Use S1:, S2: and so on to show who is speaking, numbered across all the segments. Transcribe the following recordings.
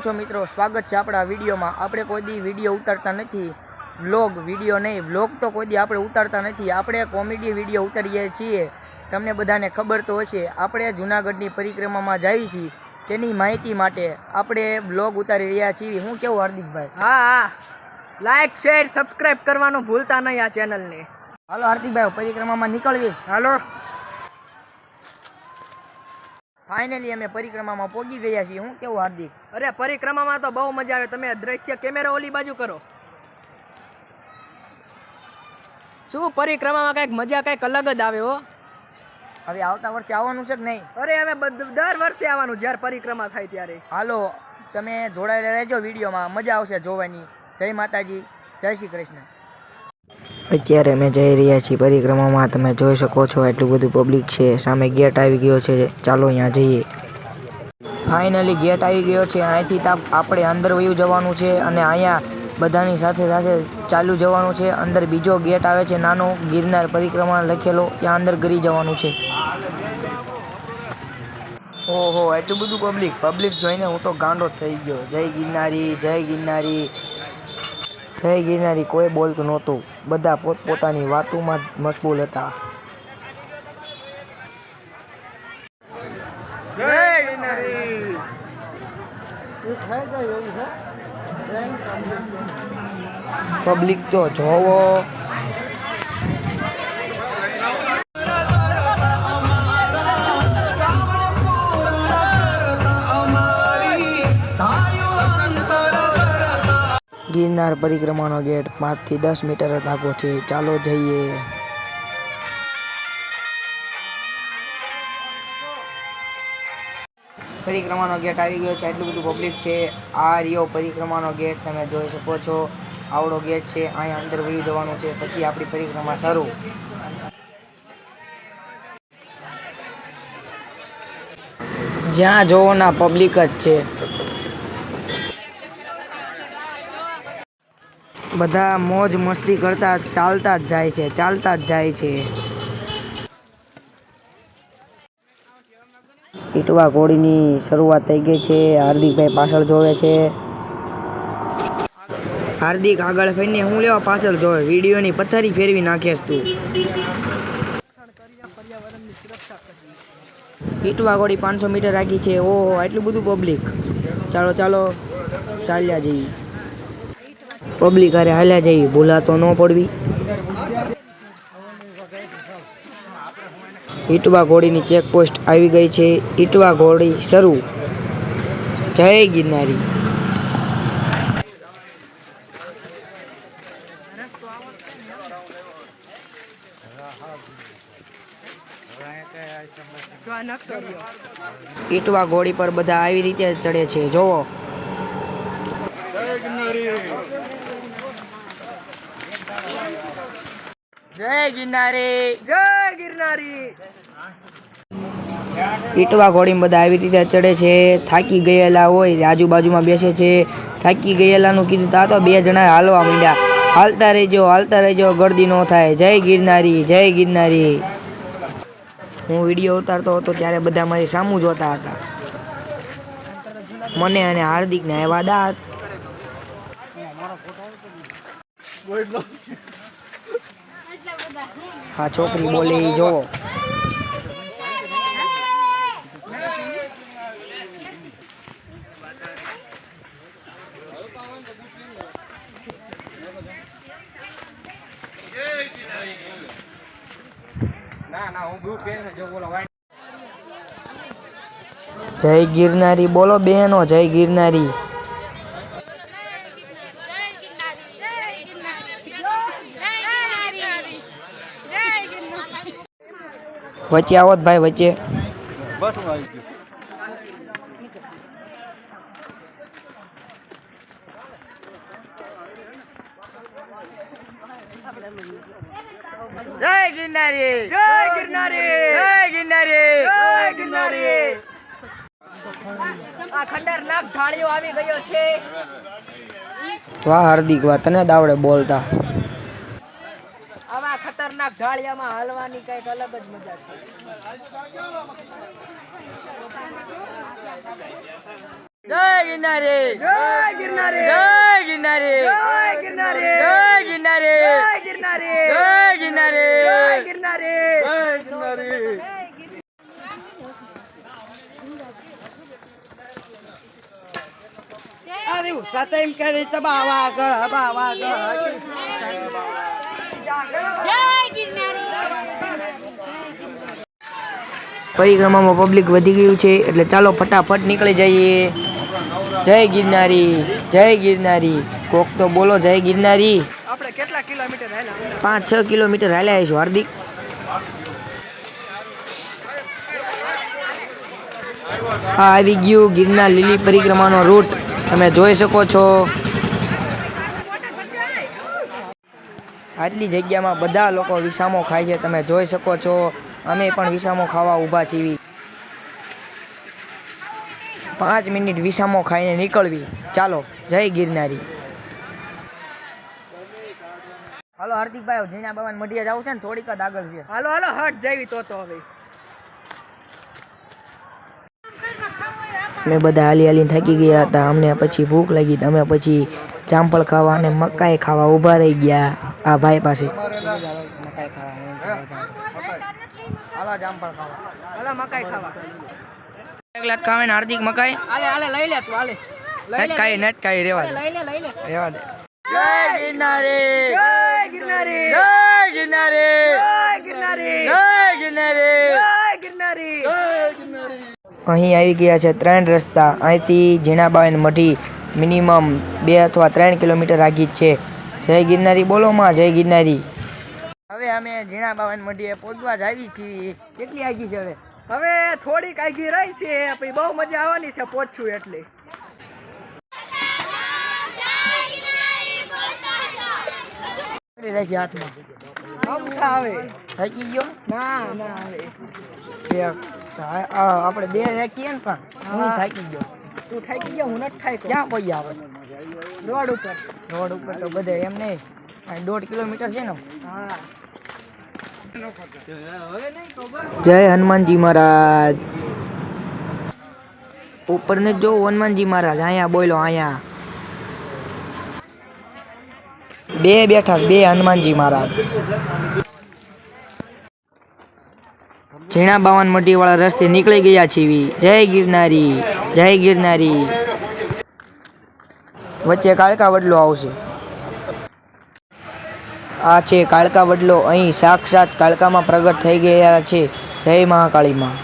S1: કેમ છો મિત્રો સ્વાગત છે આપણા વિડીયોમાં. આપણે કોઈ દી વીડિયો ઉતારતા નથી. વ્લોગ વીડિયો નહીં. વ્લોગ તો કોઈ દી આપણે ઉતારતા નથી. આપણે કોમેડી વીડિયો ઉતારીએ છીએ. તમને બધાને ખબર તો હશે આપણે જૂનાગઢની પરિક્રમામાં જઈએ છીએ. તેની માહિતી માટે આપણે વ્લોગ ઉતારી રહ્યા છીએ. હું કેવું હાર્દિકભાઈ?
S2: હા હા. લાઈક શેર સબસ્ક્રાઇબ કરવાનું ભૂલતા નહીં આ ચેનલને
S1: હાલો હાર્દિકભાઈ પરિક્રમામાં નીકળવી.
S2: હાલો.
S1: ફાઇનલી અમે પરિક્રમામાં પહોંચી ગયા છીએ. હું કેવું હાર્દિક?
S2: અરે પરિક્રમામાં તો બહુ મજા આવે. તમે દ્રશ્ય કેમેરા ઓલી બાજુ કરો. શું પરિક્રમામાં કંઈક મજા કંઈક અલગ જ આવે હો?
S1: હવે આવતા વર્ષે આવવાનું છે કે નહીં?
S2: અરે હવે બધ- દર વર્ષે આવવાનું જ્યારે પરિક્રમા થાય ત્યારે.
S1: હાલો તમે જોડાયેલા રહેજો વિડીયોમાં. મજા આવશે જોવાની. જય માતાજી. જય શ્રી કૃષ્ણ.
S3: અત્યારે અમે જઈ રહ્યા છીએ પરિક્રમામાં. તમે જોઈ શકો છો, એટલું બધું પબ્લિક છે. સામે ગેટ આવી ગયો છે. ચાલો અહીંયા જઈએ.
S1: ફાઇનલી ગેટ આવી ગયો છે. અહીંથી આપણે અંદર વયું જવાનું છે અને અહીંયા બધાની સાથે સાથે ચાલુ જવાનું છે. અંદર બીજો ગેટ આવે છે, નાનો. ગિરનાર પરિક્રમા લખેલો. ત્યાં અંદર ગરી જવાનું છે. ઓહો, એટલું બધું પબ્લિક પબ્લિક જોઈને હું તો ગાંડો થઈ ગયો. જય ગિરનારી જય ગિરનારી. જય ગિરનારી કોઈ બોલતું નહોતું. બધા પોતપોતાની વાતોમાં મશગુલ હતા. પબ્લિક તો જોવો. ગિરનાર પરિક્રમાનો ગેટ પાંચથી દસ મીટર જ આગો છે. ચાલો જઈએ. પરિક્રમાનો ગેટ આવી ગયો છે. એટલું બધું પબ્લિક છે. આ રિયો પરિક્રમાનો ગેટ. તમે જોઈ શકો છો. આવડો ગેટ છે. અહીંયા અંદર વહી જવાનું છે. પછી આપણી પરિક્રમા શરૂ. જ્યાં જોવોના પબ્લિક જ છે. બધા મોજ મસ્તી કરતા ચાલતા જ જાય છે, ચાલતા જ જાય છે. ઈટવા ઘોડીની શરૂઆત થઈ ગઈ છે, હાર્દિકભાઈ પાછળ જોવે છે. હાર્દિક આગળ ફરીને હું લેવા પાછળ જોવે, વિડીયોની પથારી ફેરવી નાખેશ તું. ઈટવા ઘોડી પાંચસો મીટર રાખી છે, ઓહો એટલું બધું પબ્લિક ચાલો ચાલો, ચાલ્યા જઈએ. પબ્લિક અરે હાલ્યા જઈએ ભૂલા તો ન પડવી. ઈટવા ઘોડીની ચેકપોસ્ટ આવી ગઈ છે. ઈટવા ઘોડી શરૂ. જય ગિરનારી. ઈટવા ઘોડી પર બધા આવી રીતે ચડે છે. જોવો. જય ગિરનારી ઈટવા ઘોડીમાં બધા આવી રીતે ચડે છે, થાકી ગયેલા હોય, આજુબાજુમાં બેસે છે. થાકી ગયેલાનું કીધું તા તો બે જણા હાલવા માંડ્યા. હાલતા રહેજો હાલતા રહેજો, ગરદી ન થાય. જય ગિરનારી જય ગિરનારી. હું વીડિયો ઉતારતો હતો ત્યારે બધા મારી સામું જોતા હતા. મને અને હાર્દિકને આવ્યા દાંત. હા છોકરી બોલે ઈ જોવો. જય ગિરનારી બોલો બહેનો જય ગિરનારી. વચ્ચે આવો જ ભાઈ વચ્ચે. જય ગિરનારી.
S2: જય ગિરનારી.
S1: જય ગિરનારી.
S2: જય ગિરનારી. આ ખંડરનાક ઢાળિયો આવી ગયો છે.
S1: વાહ હાર્દિક વાહ તને દાવડે બોલતા.
S2: ખતરનાક ઢાળિયામાં હાલવાની કંઈક અલગ જ મજા છે.
S4: જય ગિરનારી.
S2: જય ગિરનારી.
S4: જય ગિરનારી.
S2: જય ગિરનારી.
S4: જય ગિરનારે.
S2: જય ગિરનારી.
S4: જય ગિરનારી.
S2: જય ગિરનારી.
S4: આર્યું સતેમ કરી તબાવા ગળ બાવા ગળ
S5: જય ગિરનારી
S1: પરિક્રમામાં પબ્લિક વધી ગયું છે એટલે ચાલો ફટાફટ નીકળી જઈએ. જય ગિરનારી જય ગિરનારી. કોક તો બોલો જય ગિરનારી.
S2: આપણે કેટલા કિલોમીટર હાલ્યા?
S1: પાંચ છ કિલોમીટર હાલ્યા આવીશું હાર્દિક. આ આવી ગયું ગિરનાર લીલી પરિક્રમાનો રૂટ તમે જોઈ શકો છો. આટલી જગ્યામાં બધા લોકો વિસામો ખાય છે તમે જોઈ શકો છો. અમે પણ વિસામો ખાવા ઊભા છીએ. પાંચ મિનિટ વિસામો ખાઈને નીકળવી. ચાલો, જય ગિરનારી. હાલો, હાર્દિકભાઈ જીણા બાબા મઢિયા જવું છે ને, થોડીક જ આગળ છે.
S2: હાલો હાલો, હટ જઈવી તો તો હવે.
S1: અમે બધા હાલી હાલી થાકી ગયા હતા. અમને પછી ભૂખ લાગી અમે પછી જામફળ ખાવા અને મકાઈ ખાવા ઊભા રહી ગયા આ ભાઈ પાસે. હાલો જામફળ ખાવા.
S2: હાલો મકાઈ ખાવા.
S1: એક લાખ ખાવે ને હાર્દિક મકાઈ.
S2: હાલે હાલે લઈ લે તું હાલે.
S1: નટ કાઈ નટ કાઈ રેવા દે.
S2: લઈ લે લઈ લે.
S1: રેવા દે.
S4: જય ગિરનારી.
S2: જય ગિરનારી.
S4: જય ગિરનારી.
S2: જય ગિરનારી.
S4: જય ગિરનારી.
S2: જય ગિરનારી.
S1: અહીં આવી ગયા છે ત્રણ રસ્તા. અહીંથી ઝીણાબાઈન મઢી મિનિમમ બે અથવા ત્રણ કિલોમીટર આગી છે. જય ગિરનારી બોલો માં જય ગિરનારી.
S4: હવે અમે ઝીણા બાવાને મઢીએ પહોંચવા જ આવી છીએ. કેટલી આગી છે હવે?
S2: હવે થોડીક આગી રહી છે પછી બહુ મજા આવવાની છે પહોંચશું એટલે.
S4: રાખી હાથમાં.
S2: આવે.
S4: થાકી ગયો?
S2: ના ના આવે.
S4: એક આ- આ આપણે બે રાખીએ ને પણ હું. થાકી ગયો.
S2: તું થાકી ગયો હું નથી ખાઈ
S4: ક્યાં કોઈ આવે?
S2: રોડ ઉપર.
S4: રોડ ઉપર તો બધે એમ નહીં. દોઢ કિલોમીટર છે ને?
S2: હા.
S1: જય હનુમાનજી મહારાજ. ઉપર ને જો હનુમાનજી મહારાજ, અહીંયા બોલો, અહીંયા. બે બેઠા, બે હનુમાનજી મહારાજ. ઝીણા બાવન મઢી વાળા રસ્તે નીકળી ગયા છીએ જય ગિરનારી જય ગિરનારી. વચ્ચે કાળકા વડલો આવશે. આ છે કાળકા વડલો. અહીં સાક્ષાત કાળકામાં પ્રગટ થઈ ગયા છે. જય મહાકાળીમાં.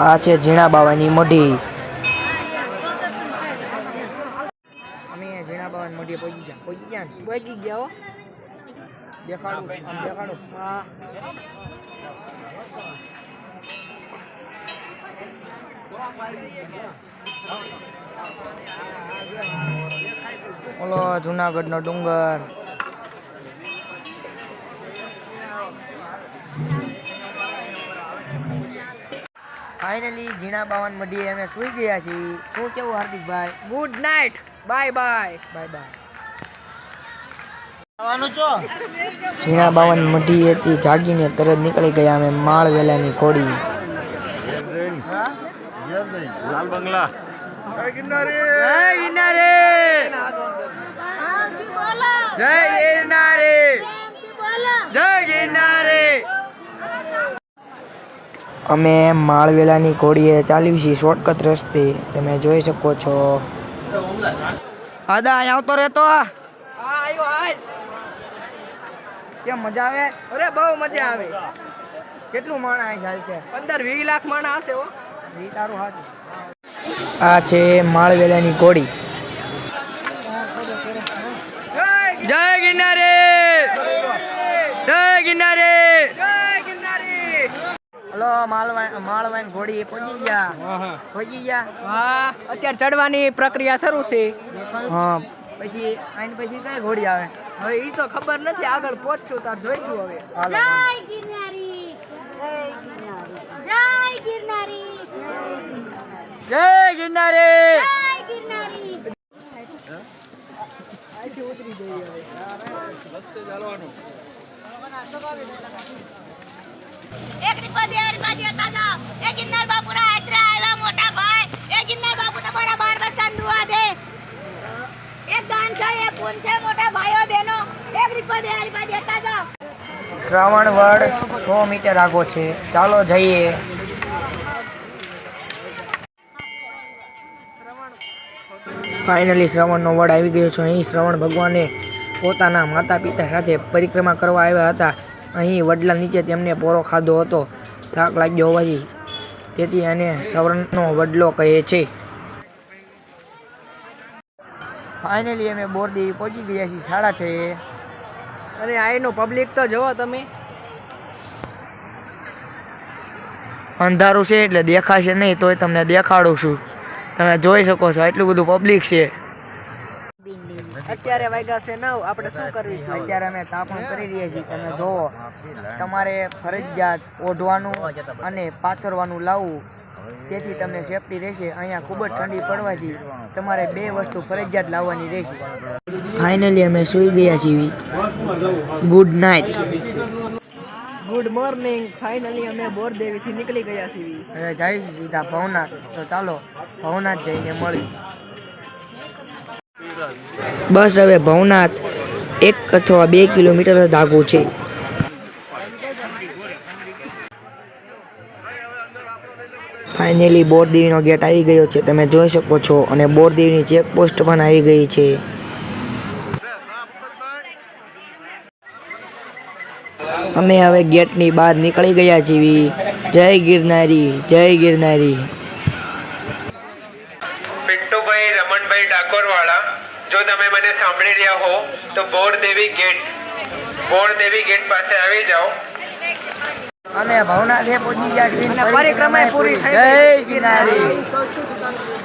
S1: આ છે ઝીણા બાવાની મોઢી.
S4: અમે ઝીણા બાવન મઢીએ પહોંચી ગયા. પહોંચી ગયા ને?
S2: ગયા હો.
S4: દેખાડું દેખાડું.
S2: હા.
S4: ઓલો જુનાગઢનો ડુંગર. ફાઇનલી ઝીણા બાવન મઢીએ અમે સુઈ ગયા છીએ. શું કેવું હાર્દિકભાઈ?
S2: Good night bye bye
S4: bye bye
S1: ઝીણા બાવન મઢીએથી જાગીને તરત નીકળી ગયા અમે માળ વેલાની ઘોડી
S6: લાલ બંગલા
S4: જય ગિરનારી જય ગિરનારી જય ગિરનારી
S1: અમે માળવેલાની ઘોડીએ ચાલ્યું છીએ શોર્ટકટ રસ્તે. તમે જોઈ શકો છો. અદા અહીંયા આવતો રહેતો
S2: હા. આવ્યો હાલ.
S4: કેમ મજા આવે?
S2: અરે બહુ મજા આવે.
S4: કેટલું માણા અહીં જાય છે
S2: પંદર વીસ લાખ માણા હશે હો.
S4: તારું હાથ
S1: આ છે માળવેલાની ઘોડી
S4: જય ગિરનારી! જય ગિરનારી! હલો માળવા માળવાઈ ઘોડી પહોંચી ગયા. પહોંચી ગયા?
S2: હા અત્યારે ચડવાની પ્રક્રિયા શરૂ છે.
S1: હા.
S4: પછી આઈન પછી કઈ ઘોડી આવે?
S2: હવે ઈ તો ખબર નથી આગળ પહોંચશું તાર જોઈશું હવે.
S4: હાલો
S5: જય ગિરનારી. જય ગિરનારી.
S4: જય ગિરનારી!
S5: જય ગિરનારી
S7: એક રીપા દે રીપા દે તાજા એ ગિરનાર બાપુના આશરે આવ્યા મોટા ભાઈ. એ ગિરનાર બાપુ તમારા બાર બચ્ચા દુઆ દે. એક દાન છે એક પૂન છે મોટા ભાઈઓ બહેનો. એક રીપા દે રીપા દે તાજા
S3: શ્રાવણ વડ સો મીટર આગો છે. ચાલો જઈએ. ફાઇનલી શ્રવણનો વડ આવી ગયો છે. અહીં શ્રવણ ભગવાને પોતાના માતા પિતા સાથે પરિક્રમા કરવા આવ્યા હતા. અહીં વડલા નીચે તેમને પોરો ખાધો હતો. થાક લાગ્યો હોવાથી તેથી એને શ્રવણનો વડલો કહે છે.
S1: ફાઇનલી અમે બોરદેવી પહોંચી ગયા છીએ. શાળા છે
S2: અરે આઈનો પબ્લિક તો જુઓ તમે.
S1: અંધારું છે એટલે દેખાશે નહીં, તોય તમને દેખાડું છું. તમે જોઈ શકો છો એટલું બધું પબ્લિક છે.
S2: અત્યારે વાગ્યા છે નવ આપણે શું કરવી છે?
S1: અત્યારે અમે તાપણ કરી રહ્યા છીએ તમે જોવો. તમારે ફરજિયાત ઓઢવાનું અને પાથરવાનું લાવવું. તેથી તમને સેફટી રહેશે. અહીંયા ખૂબ જ ઠંડી પડવાથી તમારે બે વસ્તુ ફરજિયાત લાવવાની રહેશે.
S3: ફાઇનલી અમે સૂઈ ગયા છીએ. Good night
S2: good morning. Finally અમે બોરદેવીથી નીકળી ગયા છીએ.
S1: હવે જઈશું સીધા ભવનાથ. તો ચાલો, ભવનાથ જઈને મળી
S3: બસ હવે ભવનાથ એક અથવા બે કિલોમીટર જ છે. ફાઇનલી બોરદેવીનો ગેટ આવી ગયો છે. તમે જોઈ શકો છો અને બોરદેવીની ચેકપોસ્ટ પણ આવી ગઈ છે. અમે હવે ગેટની બહાર નીકળી ગયા છીએ. જય ગિરનારી જય ગિરનારી.
S8: પિન્ટુભાઈ રમણભાઈ ડાકોરવાળા જો તમે મને સાંભળી રહ્યા હો તો બોરદેવી ગેટ બોરદેવી ગેટ પાસે આવી જાઓ.
S1: અમે ભવનાથે પહોંચી ગયા છીએ.
S2: અને પૂરી થઈ
S1: જય ગિરનારી.